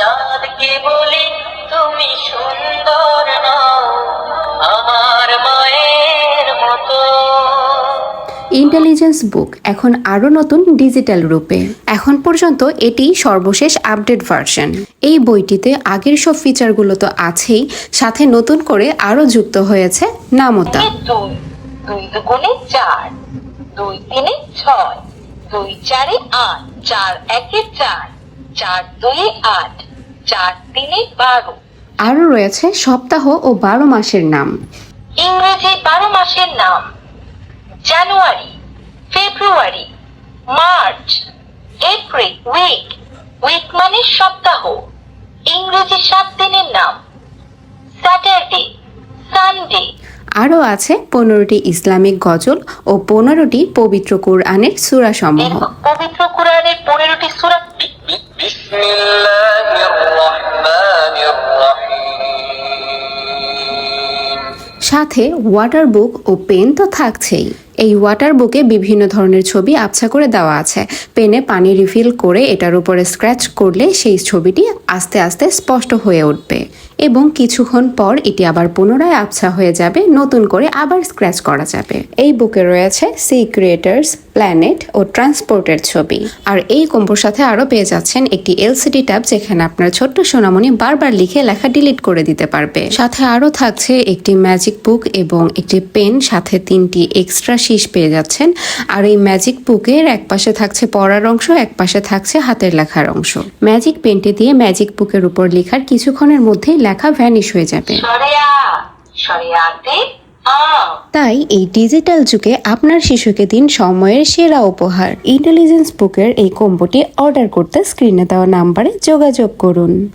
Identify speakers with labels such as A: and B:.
A: চাঁদকে বলি তুমি সুন্দর নও আমার মায়ের মতো।
B: ইন্টেলিজেন্স বুক এখন আরও নতুন ডিজিটাল রূপে। এখন পর্যন্ত এটি সর্বশেষ আপডেট ভার্সন এই বইটিতে আগের সব ফিচারগুলো তো আছেই সাথে নতুন করে আরও যুক্ত হয়েছে নামতা।
A: দুই দুই দুগুণে চার দুই তিনে ছয় দুই চারে আট চার একে চার চার দুই আট। চার দিনে বারো।
B: আরও রয়েছে সপ্তাহ ও বারো মাসের নাম।
A: ইংরেজি বারো মাসের নাম। January February March April week week মানে সপ্তাহ। ইংরেজি সাত দিনের নাম। Saturday Sunday.
B: আরও আছে পনেরোটি ইসলামিক গজল ও পনেরোটি পবিত্র কোরআনের সূরাসমূহ। সাথে ওয়াটার বুক ও পেন তো থাকছেই। এই ওয়াটার বুকে বিভিন্ন ধরনের ছবি আবছা করে দেওয়া আছে। পেনে পানি রিফিল করে এটার উপরে স্ক্র্যাচ করলে সেই ছবিটি আস্তে আস্তে স্পষ্ট হয়ে উঠবে। এবং কিছুক্ষণ পর এটি আবার পুনরায় আবছা হয়ে যাবে, নতুন করে আবার স্ক্র্যাচ করা যাবে। এই বুকে রয়েছে সি ক্রিয়েটার্স প্ল্যানেট ও ট্রান্সপোর্টের ছবি। আর এই কম্বোর সাথে আরও পেয়ে যাচ্ছেন একটি এলসিডি ট্যাব যেখানে আপনার ছোট্ট সোনামণি বারবার লিখে লেখা ডিলিট করে দিতে পারবে। সাথে আরও থাকছে একটি ম্যাজিক বুক এবং একটি পেন সাথে তিনটি এক্সট্রা শীষ পেয়ে যাচ্ছেন। আর এই ম্যাজিক বুকের এক পাশে থাকছে পড়ার অংশ, এক পাশে থাকছে হাতের লেখার অংশ। ম্যাজিক পেনটি দিয়ে ম্যাজিক বুকের উপর লেখার কিছুক্ষণের মধ্যেই লেখা ভ্যানিশ হয়ে যাবে।
A: সরেয়া! সরেয়াতে
B: তাই এই ডিজিটাল যুগে আপনার শিশুকে দিন সময়ের সেরা উপহার। ইন্টেলিজেন্স বুকের এই কম্বোটি অর্ডার করতে স্ক্রিনে দেওয়া নাম্বারে যোগাযোগ করুন।